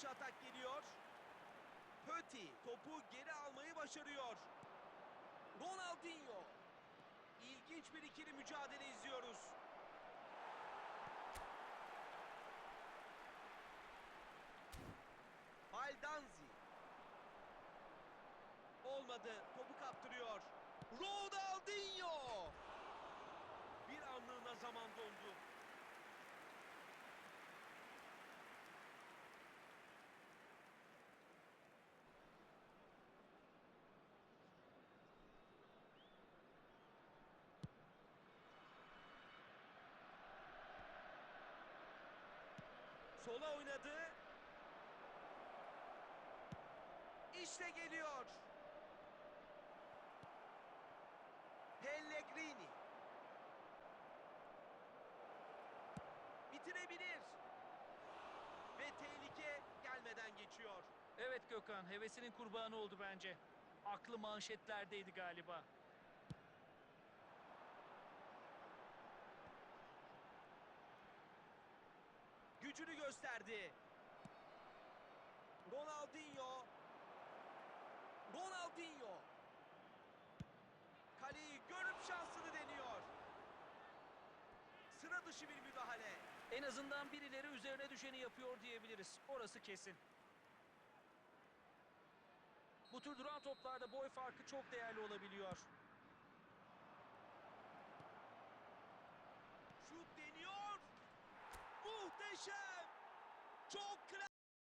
dışı atak geliyor. Pöti topu geri almayı başarıyor. Ronaldinho. İlginç bir ikili mücadele izliyoruz. Baldanzi. Olmadı. Topu kaptırıyor. Ronaldinho. Bir anlığına zaman dondu. Sola oynadı. İşte geliyor. Pellegrini. Bitirebilir. Ve tehlike gelmeden geçiyor. Evet Gökhan, hevesinin kurbanı oldu bence. Aklı manşetlerdeydi galiba. Gücünü gösterdi. Ronaldinho. Ronaldinho. Kaleyi görüp şansını deniyor. Sıra dışı bir müdahale. En azından birileri üzerine düşeni yapıyor diyebiliriz. Orası kesin. Bu tür duran toplarda boy farkı çok değerli olabiliyor. Şut deniyor. Muhteşem. Çok klas.